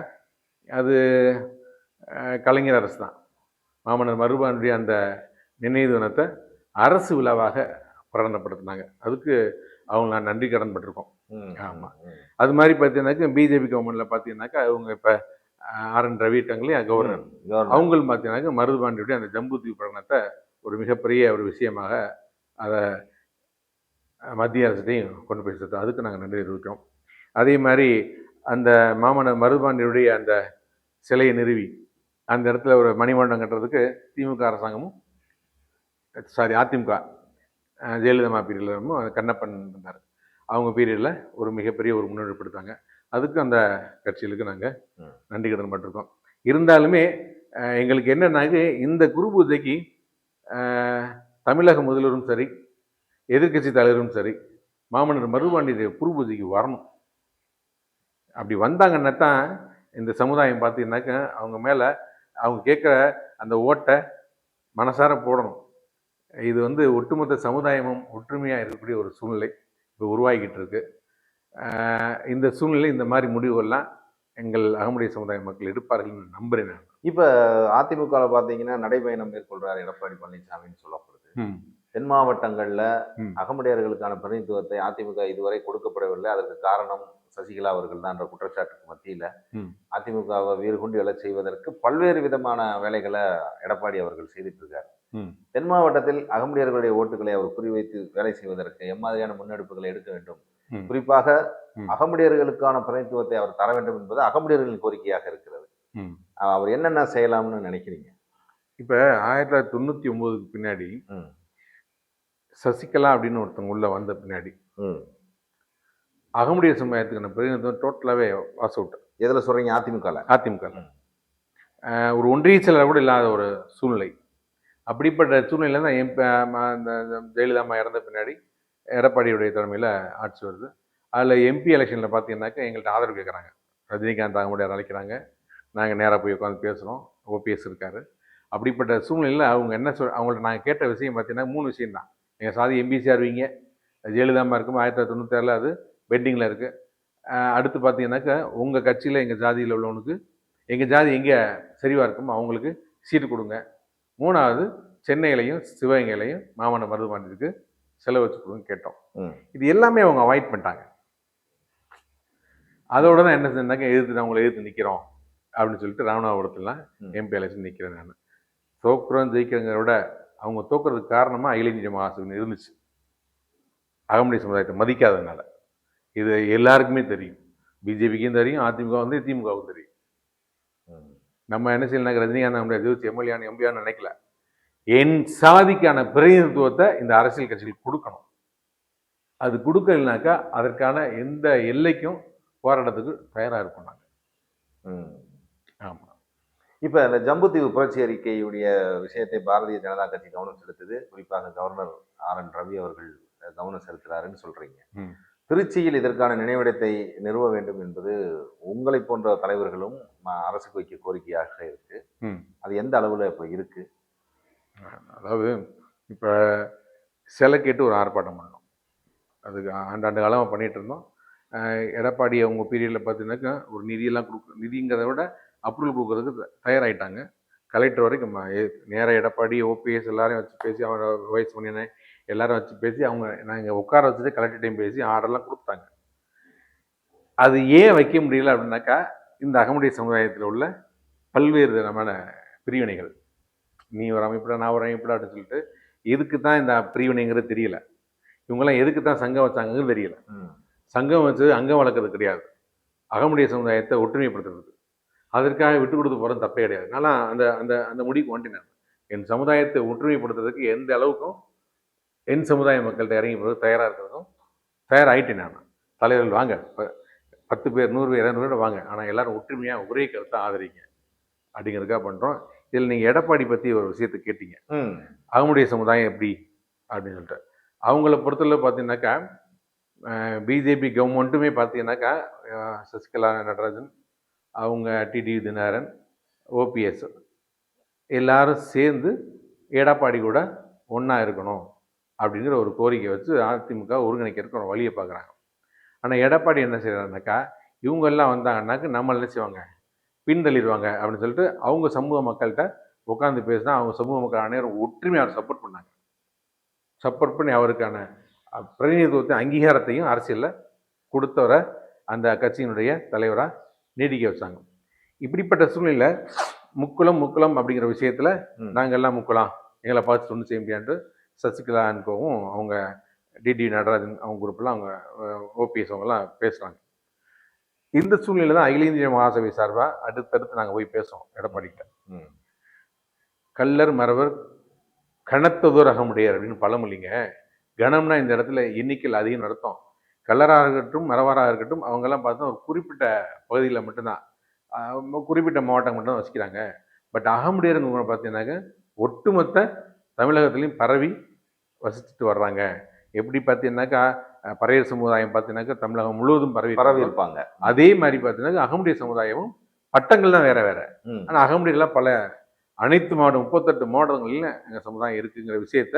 அது கலைஞர் அரசு தான். மாமன்னர் மருபானுடைய அந்த நினைவு தினத்தை அரசு விழாவாக பிரகடனப்படுத்தினாங்க. அதுக்கு அவங்க நான் நன்றி கடன் பட்டிருக்கோம் ம். ஆமா. ம். அது மாதிரி பார்த்தீங்கன்னாக்கா பிஜேபி கவர்மெண்ட்டில் பார்த்தீங்கன்னாக்கா அவங்க இப்போ ஆர் என் ரவி இருக்காங்க இல்லையா கவர்னர். அவங்களும் பார்த்தீங்கன்னாக்கா மருதுபாண்டியுடைய அந்த ஜம்பு தீவு பிரகடனத்தை ஒரு மிகப்பெரிய ஒரு விஷயமாக அதை மத்திய அரசுலையும் கொண்டு போய் சேர்த்தோம் அதுக்கு நாங்கள் நன்றி தெரிவிக்கிறோம் அதே மாதிரி அந்த மாமன்னர் மருதுபாண்டியுடைய அந்த சிலையை நிறுவி அந்த இடத்துல ஒரு மணிமண்டபம் கட்டுறதுக்கு திமுக அரசாங்கமும் சாரி அதிமுக ஜெயலலிதா பீரியடில் கண்ணப்பன் இருந்தார் அவங்க பீரியடில் ஒரு மிகப்பெரிய ஒரு முன்னெடுப்பு எடுத்தாங்க அதுக்கு அந்த கட்சிகளுக்கு நாங்கள். நன்றி கடன் பட்டிருக்கோம். இருந்தாலுமே எங்களுக்கு என்னன்னாக்க இந்த குரு பூஜைக்கு தமிழக முதல்வரும் சரி எதிர்க்கட்சி தலைவரும் சரி மாமன்னர் மருதுபாண்டிய குரு பூஜைக்கு வரணும். அப்படி வந்தாங்கன்னா தான் இந்த சமுதாயம் பார்த்தீங்கன்னாக்க அவங்க மேலே அவங்க கேட்குற அந்த ஓட்டை மனசார போடணும். இது வந்து ஒட்டுமொத்த சமுதாயமும் ஒற்றுமையாக இருக்கக்கூடிய ஒரு சூழ்நிலை இப்போ உருவாகிக்கிட்டு இருக்கு ஆஹ் இந்த சூழ்நிலை இந்த மாதிரி முடிவுகள்லாம் எங்கள் அகமுடைய சமுதாய மக்கள் எடுப்பார்கள் நம்புறேன் நான் இப்ப அதிமுகவில் பார்த்தீங்கன்னா நடைபயணம் மேற்கொள்றாரு எடப்பாடி பழனிசாமின்னு சொல்லப்படுது தென் மாவட்டங்கள்ல. அகமுடையர்களுக்கான பிரதிநிதித்துவத்தை அதிமுக இதுவரை கொடுக்கப்படவில்லை அதற்கு காரணம் சசிகலா அவர்கள் தான் என்ற குற்றச்சாட்டுக்கு மத்தியில. அதிமுகவை வீறுகொண்டு எழச் செய்வதற்கு பல்வேறு விதமான வேலைகளை எடப்பாடி அவர்கள் செய்துட்டு இருக்காரு. தென் மாவட்டத்தில் அகமுடையர்களுடைய ஓட்டுகளை அவர் குறிவைத்து வேலை செய்வதற்கு எம்மாதிரியான முன்னெடுப்புகளை எடுக்க வேண்டும். குறிப்பாக. அகமுடையர்களுக்கான பிரதிநிதித்துவத்தை அவர் தர வேண்டும் என்பது அகமுடையர்களின் கோரிக்கையாக இருக்கிறது. அவர் என்னென்ன செய்யலாம்னு நினைக்கிறீங்க? இப்போ ஆயிரத்தி தொள்ளாயிரத்தி தொண்ணூற்றி ஒம்போதுக்கு பின்னாடி. சசிகலா அப்படின்னு ஒருத்தவங்க உள்ள வந்த பின்னாடி. அகமுடைய சமுதாயத்துக்கான பிரதிநிதித்துவம் டோட்டலாகவே வாஸ் அவுட் எதுல சொல்றீங்க? அதிமுகல? அதிமுக ஒரு ஒன்றிய செயலர் கூட இல்லாத ஒரு சூழ்நிலை. அப்படிப்பட்ட சூழ்நிலையில் தான் எம் இந்த இந்த ஜெயலலிதா அம்மா இறந்த பின்னாடி எடப்பாடியுடைய தலைமையில் ஆட்சி வருது. அதில் எம்பி எலெக்ஷனில் பார்த்தீங்கன்னாக்கா எங்கள்கிட்ட ஆதரவு கேட்குறாங்க ரஜினிகாந்த் அகமுடையார் அழைக்கிறாங்க. நாங்கள் நேராக போய் உட்காந்து பேசுகிறோம் ஓபிஎஸ் இருக்காரு. அப்படிப்பட்ட சூழ்நிலையில் அவங்க என்ன சொல் அவங்கள்ட்ட நாங்கள் கேட்ட விஷயம் பார்த்தீங்கன்னா மூணு விஷயம் தான். எங்கள் சாதி எம்பிசி ஆர்வீங்க. ஜெயலலிதாமா இருக்கும் ஆயிரத்தி தொள்ளாயிரத்தி தொண்ணூத்தாறில் அது பெண்டிங்கில் இருக்குது அடுத்து பார்த்தீங்கன்னாக்கா உங்கள் கட்சியில் எங்கள் ஜாதியில் உள்ளவனுக்கு எங்கள் ஜாதி எங்கே சரிவாக இருக்கும் அவங்களுக்கு சீட்டு கொடுங்க. மூணாவது சென்னையிலையும் சிவகங்கையிலையும் மாமன மருதுபாண்டியத்துக்கு செலவு வச்சு கொடுங்க கேட்டோம். இது எல்லாமே அவங்க அவாய்ட் பண்ணிட்டாங்க. அதோட தான் என்ன செஞ்சாங்க? எதிர்த்து அவங்கள எதிர்த்து நிற்கிறோம் அப்படின்னு சொல்லிட்டு ராமநாதபுரத்துல ம். எம்பி எலெக்ஷன் நிற்கிறேன் நான். தோக்குறோம் ஜெயிக்கிறத விட அவங்க தோக்குறதுக்கு காரணமாக அகில இந்திய இருந்துச்சு. அகமுடைய சமுதாயத்தை மதிக்காததுனால. இது எல்லாருக்குமே தெரியும். பிஜேபிக்கும் தெரியும் அதிமுக வந்து திமுகவும் தெரியும். நம்ம என்ன செய்யலாம் ரஜினிகாந்த் நம்முடைய ஜோதிச்சு எம்எல்ஏன்னு எம்பியான்னு நினைக்கல. என் சாதிக்கான பிரதிநிதித்துவத்தை இந்த அரசியல் கட்சிகள் கொடுக்கணும். அது கொடுக்கலனாக்கா அதற்கான எந்த எல்லைக்கும் போராட்டத்துக்கு தயாராக இருப்போம் நாங்கள் ம். ஆமாம் இப்ப இந்த ஜம்புத்தீவு புரட்சி அறிக்கையுடைய விஷயத்தை பாரதிய ஜனதா கட்சி கவனம் செலுத்துது. குறிப்பாக கவர்னர் ஆர் என் ரவி அவர்கள் கவனம் செலுத்துறாருன்னு சொல்றீங்க. ம். திருச்சியில் இதற்கான நினைவிடத்தை நிறுவ வேண்டும் என்பது உங்களை போன்ற தலைவர்களும் அரசுக்கு வைக்க கோரிக்கையாக இருக்கு. அது எந்த அளவுல இப்ப இருக்கு? அதாவது இப்போ சிலை கேட்டு ஒரு ஆர்ப்பாட்டம் பண்ணோம். அதுக்கு ஆண்டாண்டு காலமாக பண்ணிட்டு இருந்தோம். எடப்பாடி அவங்க பீரியடில் பார்த்தீங்கன்னாக்கா ஒரு நிதியெல்லாம் கொடுக்க நிதிங்கிறத விட அப்ரூவல் கொடுக்கறதுக்கு த- தயாராயிட்டாங்க. கலெக்டர் வரைக்கும் நேராக எடப்பாடி ஓபிஎஸ் எல்லாரையும் வச்சு பேசி அவரோட வயசு பண்ணினேன் எல்லாரும் வச்சு பேசி அவங்க நாங்கள் உட்கார வச்சுட்டு கலெக்டர்டையும் பேசி ஆர்டர்லாம் கொடுத்தாங்க. அது ஏன் வைக்க முடியல அப்படின்னாக்கா இந்த அகமுடைய சமுதாயத்தில் உள்ள பல்வேறு விதமான பிரிவினைகள். நீ ஒரு அமைப்பில் நான் ஒரு அமைப்பில் அப்படின்னு சொல்லிட்டு எதுக்கு தான் இந்த பிரிவினைங்கிறது தெரியல. இவங்கெல்லாம் எதுக்கு தான் சங்கம் வச்சாங்கன்னு தெரியல. சங்கம் வச்சு அங்கம் வளர்க்கறது கிடையாது. அகமுடைய சமுதாயத்தை ஒற்றுமைப்படுத்துறது. அதற்காக விட்டு கொடுத்து போகிறது தப்பே கிடையாது. நான் அந்த அந்த அந்த முடிவுக்கு வந்துட்டேன் நான். என் சமுதாயத்தை ஒற்றுமைப்படுத்துறதுக்கு எந்த அளவுக்கும் என் சமுதாய மக்கள்கிட்ட இறங்கி போகிறது தயாராக இருக்கிறதும் தயாராகிட்டேன் நான். தலைவர்கள் வாங்க. பத்து பேர் நூறு பேர் இரநூறு பேர் வாங்க. ஆனால் எல்லாரும் ஒற்றுமையாக ஒரே கருத்தை ஆதரிங்க. அப்படிங்கிறதுக்காக பண்ணுறோம் இதில் நீங்கள் எடப்பாடி பற்றி ஒரு விஷயத்தை கேட்டீங்க. அவங்களுடைய சமுதாயம் எப்படி? அப்படின்னு சொல்லிட்டு. அவங்கள பொறுத்தளவு பார்த்தீங்கன்னாக்கா பிஜேபி கவர்மெண்ட்டுமே பார்த்தீங்கன்னாக்கா சசிகலா நடராஜன் அவங்க டிடி தினகரன் ஓபிஎஸ் எல்லாரும் சேர்ந்து எடப்பாடி கூட ஒன்றா இருக்கணும் அப்படிங்கிற ஒரு கோரிக்கை வச்சு அதிமுக ஒருங்கிணைக்கிறதுக்கு ஒரு வழியை பார்க்குறாங்க. ஆனால் எடப்பாடி என்ன செய்கிறாருனாக்கா இவங்க எல்லாம் வந்தாங்கன்னாக்க நம்ம என்ன செய்வாங்க? பின்தள்ளிடுவாங்க அப்படின்னு சொல்லிட்டு அவங்க சமூக மக்கள்கிட்ட உட்காந்து பேசினா அவங்க சமூக மக்கள் அனைவரும் ஒற்றுமையாக சப்போர்ட் பண்ணாங்க. சப்போர்ட் பண்ணி அவருக்கான அஹ், பிரதிநிதித்துவத்தை அங்கீகாரத்தையும் அரசியலில் கொடுத்தவரை அந்த கட்சியினுடைய தலைவராக நீடிக்க வச்சாங்க. இப்படிப்பட்ட சூழ்நிலையில் முக்குளம் முக்குளம் அப்படிங்கிற விஷயத்தில். நாங்கள் எல்லாம் முக்குளம் எங்களை பார்த்து ஒன்றும் செய்ய முடியாதுன்ட்டு சசிகலா அனுப்பவும் அவங்க டிடி நடராஜன் அவங்க குரூப்லாம் அவங்க ஓபிஎஸ் அவங்கெல்லாம் பேசுகிறாங்க இந்த சூழ்நிலை தான் அகில இந்திய மகாசபை சார்பாக அடுத்தடுத்து நாங்கள் போய் பேசுவோம் எடப்பாடிக்கிட்ட ம். கள்ளர் மறவர் கனத்ததோர் அகமுடையார் அப்படின்னு பழமொழிங்க. கணம்னா இந்த இடத்துல எண்ணிக்கையில் அதிகம் நடத்தும். கள்ளராக இருக்கட்டும் மறவராக இருக்கட்டும் அவங்கெல்லாம் பார்த்தா ஒரு குறிப்பிட்ட பகுதியில் மட்டும்தான். குறிப்பிட்ட மாவட்டம் மட்டும் தான் வசிக்கிறாங்க. பட் அகமுடையருங்க பார்த்தீங்கன்னாக்க ஒட்டுமொத்த தமிழகத்துலேயும் பரவி வசிச்சுட்டு வர்றாங்க. எப்படி பார்த்தீங்கன்னாக்கா பறையர் சமுதாயம் பார்த்தீங்கன்னாக்கா தமிழகம் முழுவதும் பரவி பரவி. இருப்பாங்க. அதே மாதிரி பார்த்தீங்கன்னா அகமுடைய சமுதாயமும் பட்டங்கள் தான் வேற வேற. ஆனால் அகமுடியெல்லாம் பல அனைத்து மாவட்டம் முப்பத்தெட்டு மாவட்டங்களில் எங்கள் சமுதாயம் இருக்குங்கிற விஷயத்த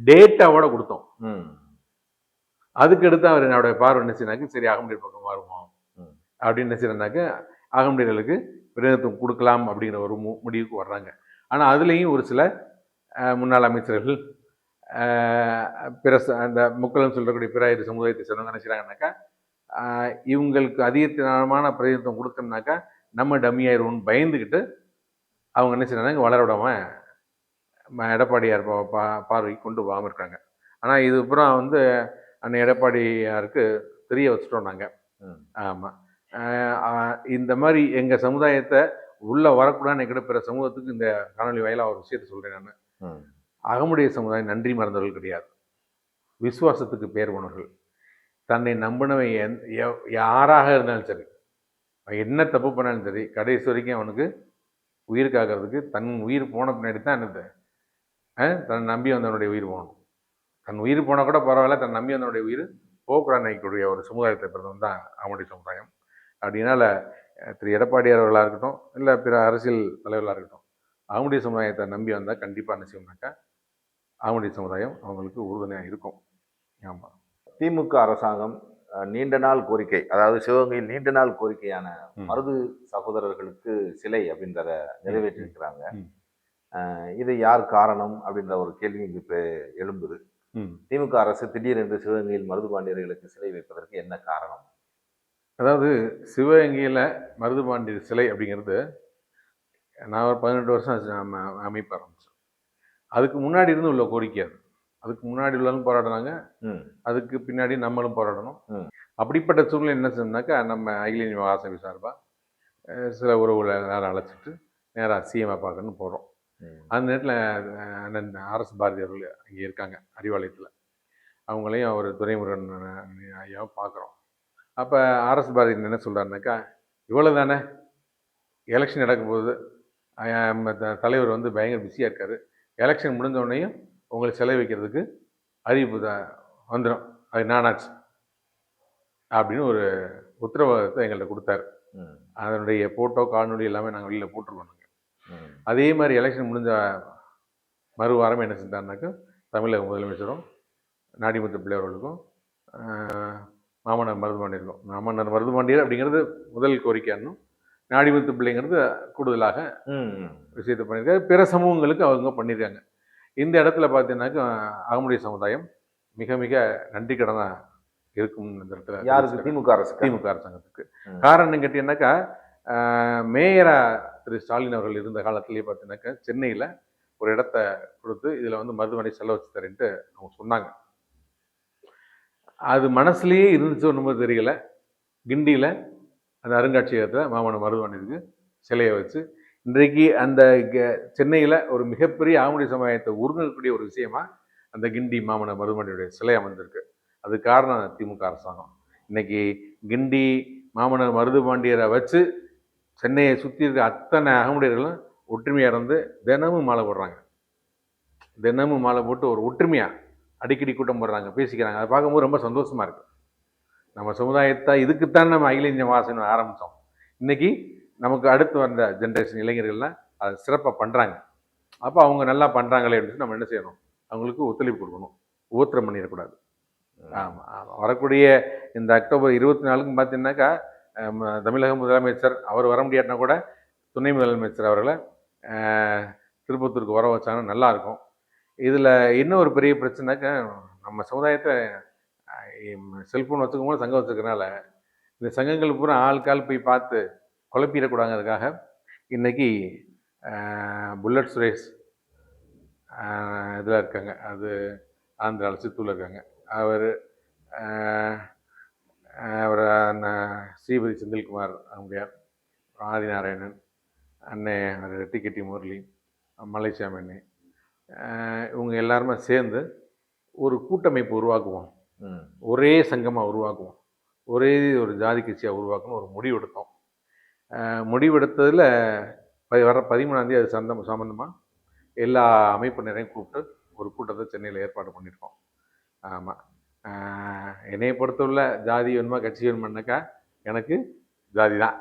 டேட்டாவோட கொடுத்தோம். ம். அதுக்கு அடுத்து அவர் என்னோட பார்வை என்ன செய்யனாக்க சரி அகமுடியர் பக்கம் வருவோம். அப்படின்னு செய்யறாங்க அகமுடியர்களுக்கு பிரதிநிதித்துவம் கொடுக்கலாம் அப்படிங்கிற ஒரு மு முடிவுக்கு வர்றாங்க ஆனால் அதுலேயும் ஒரு சில முன்னாள் அமைச்சர்கள் பிற அந்த முக்களம் சொல்லக்கூடிய பிற இரு சமுதாயத்தை செய்கிறாங்கனாக்கா ஆஹ் இவங்களுக்கு அதிகமான பிரதிநிதித்துவம் கொடுத்தோம்னாக்கா நம்ம டம்மி ஆயிடுவோம்னு பயந்துக்கிட்டு அவங்க என்ன செய்யறாங்க வளர விடாம எடப்பாடியார் பார்வைக்கு கொண்டு போகாமல் இருக்காங்க ஆனால் இது அப்புறம் வந்து அண்ணன் எடப்பாடியாருக்கு தெரிய வச்சுட்டோம் நாங்கள். ஆமாம் இந்த மாதிரி எங்கள் சமுதாயத்தை உள்ளே வரக்கூடாதுன்னு என்கிட்ட பிற சமூகத்துக்கு இந்த காணொலி வாயிலாக ஒரு விஷயத்தை சொல்கிறேன் நான். அகமுடைய சமுதாயம் நன்றி மறந்தவர்கள் கிடையாது. விசுவாசத்துக்கு பேர் போனவர்கள். தன்னை நம்பினவன் எந்- யாராக இருந்தாலும் சரி என்ன தப்பு பண்ணாலும் சரி கடைசி வரைக்கும் அவனுக்கு உயிர் காக்கிறதுக்கு தன் உயிர் போன பின்னாடி தான் என்னது தன்னை நம்பி வந்தவனுடைய உயிர் போகணும். தன் உயிர் போனால் கூட பரவாயில்ல தன் நம்பி வந்தவனுடைய உயிர் போக்குறான் நினைக்கக்கூடிய ஒரு சமுதாயத்தை பிறந்தவன் தான் அகமுடைய சமுதாயம். அப்படின்னால அஹ், திரு எடப்பாடியார் அவர்களாக இருக்கட்டும் இல்லை பிற அரசியல் தலைவர்களாக இருக்கட்டும் அவங்களுடைய சமுதாயத்தை நம்பி வந்தால் கண்டிப்பாக என்ன செய்யணும்னாக்கா அவங்களுடைய சமுதாயம் அவங்களுக்கு உறுதுணையாக இருக்கும். ஆமாம் திமுக அரசாங்கம் நீண்ட நாள் கோரிக்கை அதாவது சிவகங்கையில் நீண்ட நாள் கோரிக்கையான. மருது சகோதரர்களுக்கு சிலை அப்படின்றத நிறைவேற்றிருக்கிறாங்க இது யார் காரணம் அப்படின்ற ஒரு கேள்வி இங்கு இப்போ எழும்புது. திமுக அரசு திடீரென்று சிவகங்கையில் மருது பாண்டியர்களுக்கு சிலை வைப்பதற்கு என்ன காரணம்? அதாவது சிவகங்கையில் மருதுபாண்டியர் சிலை அப்படிங்கிறது நான் ஒரு பதினெட்டு வருஷம் நம்ம அமைப்பு ஆரம்பிச்சோம். அதுக்கு முன்னாடி இருந்து உள்ள கோரிக்கை அது. அதுக்கு முன்னாடி உள்ளவங்களும் போராடினாங்க ம். அதுக்கு பின்னாடி நம்மளும் போராடணும். அப்படிப்பட்ட சூழ்நிலை என்ன செய்யணும்னாக்கா நம்ம அகில வாசவி சார்பாக சில உறவுகளை எல்லாரும் அழைச்சிட்டு நேராக சிஎம்ஐ பார்க்கணும்னு போகிறோம். அந்த நேரத்தில் அண்ணன் ஆர்எஸ் பாரதி அவர்கள் அங்கே இருக்காங்க அறிவாலயத்தில். அவங்களையும் அவர் துரைமுருகன் ஐயாவும் பார்க்குறோம். அப்போ ஆர்எஸ் பாரதி என்ன சொல்கிறாருனாக்கா இவ்வளோ தானே? எலெக்ஷன் நடக்கும்போது தலைவர் வந்து பயங்கர பிஸியாக இருக்கார். எலெக்ஷன் முடிஞ்ச உடனேயும் உங்களை செலவு வைக்கிறதுக்கு அறிவிப்பு தான் வந்துடும் அது நானாச்சு. அப்படின்னு ஒரு உத்தரவாதத்தை எங்கள்கிட்ட கொடுத்தாரு. அதனுடைய ஃபோட்டோ காணொலி எல்லாமே நாங்கள் வெளியில் போட்டிருக்கோம் நாங்க. ம் அதே மாதிரி எலெக்ஷன் முடிஞ்ச மறு வாரம் என்ன செஞ்சாருனாக்கா தமிழக முதலமைச்சரும் நாடிமுத்து பிள்ளை அவர்களுக்கும் ஆஹ், மாமன்னர் மருதுபாண்டியருக்கும் மாமன்னர் மருதுபாண்டியர் அப்படிங்கிறது முதல் கோரிக்கையானும் நாடிமுத்து பிள்ளைங்கிறது கூடுதலாக. விஷயத்தை பண்ணியிருக்காரு. பிற சமூகங்களுக்கு அவங்க பண்ணியிருக்காங்க. இந்த இடத்துல பார்த்தீங்கன்னாக்கா அகமுடைய சமுதாயம் மிக மிக நன்றி கடனா இருக்கும் இந்த இடத்துல. யாருக்கு? திமுக அரசு திமுக அரசாங்கத்துக்கு. காரணம் கேட்டீங்கன்னாக்கா ஆஹ், மேயரா திரு ஸ்டாலின் அவர்கள் இருந்த காலத்திலேயே பார்த்தீங்கன்னாக்கா சென்னையில் ஒரு இடத்த கொடுத்து இதில் வந்து மருத்துவமனை செல்ல வச்சு தரேன்ட்டு அவங்க சொன்னாங்க. அது மனசுலேயே இருந்துச்சு ஒன்றும் தெரியல. கிண்டியில் அந்த அருங்காட்சியகத்தில் மாமன மருதுவாணிக்கு சிலையை வச்சு. இன்றைக்கு அந்த சென்னையில் ஒரு மிகப்பெரிய ஆமுடி சமுதாயத்தை உருங்கக்கூடிய ஒரு விஷயமா அந்த கிண்டி மாமன மருதுமணியுடைய சிலை அமைந்திருக்கு. அது காரணம் திமுக அரசாங்கம். இன்னைக்கு கிண்டி மாமன்னர் மருதுபாண்டியரை வச்சு சென்னையை சுற்றி இருக்க அத்தனை அகமுடையர்களும் ஒற்றுமையாக இருந்து தினமும் மாலை போடுறாங்க. தினமும் மாலை போட்டு ஒரு ஒற்றுமையாக அடிக்கடி கூட்டம் போடுறாங்க பேசிக்கிறாங்க. அதை பார்க்கும்போது ரொம்ப சந்தோஷமாக இருக்குது நம்ம சமுதாயத்தை இதுக்குத்தான் நம்ம அகில இந்திய வாசனை ஆரம்பித்தோம் இன்றைக்கி நமக்கு அடுத்து வந்த ஜென்ரேஷன் இளைஞர்கள்லாம் அதை சிறப்பாக பண்ணுறாங்க அப்போ அவங்க நல்லா பண்ணுறாங்களே அப்படின்னு நம்ம என்ன செய்யணும்? அவங்களுக்கு ஒத்துழைப்பு கொடுக்கணும். ஓத்திரம் பண்ணிடக்கூடாது. ஆமாம் ஆமாம் வரக்கூடிய இந்த அக்டோபர் இருபத்தி நாலுக்கும் பார்த்தீங்கன்னாக்கா தமிழக முதலமைச்சர் அவர் வர முடியாட்டினா கூட துணை முதலமைச்சர் அவர்களை திருப்பத்தூருக்கு வர வச்சாங்கன்னா நல்லாயிருக்கும் இதில் இன்னும் ஒரு பெரிய பிரச்சனைக்கு நம்ம சமுதாயத்தை செல்ஃபோன் வச்சுக்கும் போது சங்கம் வச்சுருக்கனால இந்த சங்கங்கள் பூரா ஆளுக்கால் போய் பார்த்து குழப்பிடக்கூடாங்கிறதுக்காக இன்னைக்கு புல்லட் சுரேஷ் இதில் இருக்காங்க. அது ஆந்திராவில் சித்தூரில் இருக்காங்க. அவர் அவர் ஸ்ரீபதி செந்தில்குமார் அம்மையார் ஆதிநாராயணன் அண்ணே ரெட்டிக்கெட்டி முரளி மலைச்சாமி அண்ணே இவங்க எல்லாருமே சேர்ந்து ஒரு கூட்டமைப்பு உருவாக்குவோம். ஒரே சங்கமாக உருவாக்குவோம். ஒரே ஒரு ஜாதி கட்சியாக உருவாக்கணும் ஒரு முடிவு எடுத்தோம் ஆஹ் முடிவெடுத்ததில் வர பதிமூணாந்தேதி அது சந்தம் சம்மந்தமாக எல்லா அமைப்பினரையும் கூப்பிட்டு ஒரு கூட்டத்தை சென்னையில் ஏற்பாடு பண்ணியிருக்கோம். ஆமாம் என்னையை பொறுத்தவரை ஜாதி வேணுமா கட்சி வேணுமானாக்கா எனக்கு ஜாதி தான்.